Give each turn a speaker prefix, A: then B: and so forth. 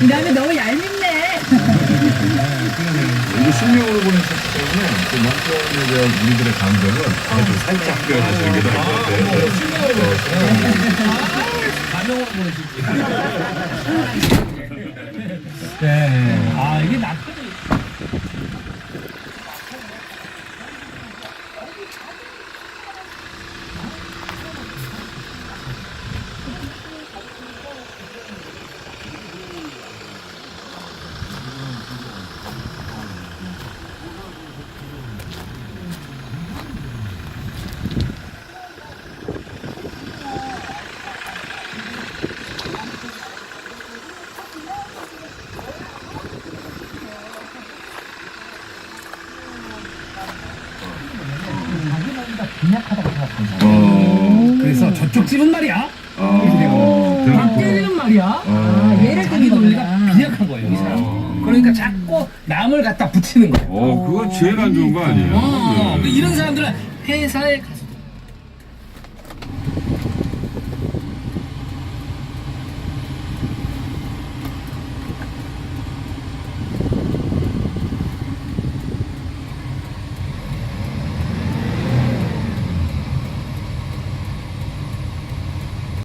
A: 그다음에 너무 얄밉네.
B: 이게 실력으로 보냈었기 때문에 그 남편에 대한 우리들의 감정은 아주 살짝 표현하시는 게 나을 것 같아요.
C: 가명으로 보내실게요. 네. 아, 이게 남편이.
B: 어,
C: 그래서 저쪽 집은 말이야.
B: 어,
C: 박대리는 말이야.
B: 어,
A: 얘를
C: 자기
A: 듣는
C: 논리가
A: 거구나.
C: 빈약한 거예요, 이 사람. 그러니까 자꾸 남을 갖다 붙이는 거예요.
B: 어, 그거 제일 안 좋은 거 아니에요?
C: 어, 그 이런 사람들은 회사에 가서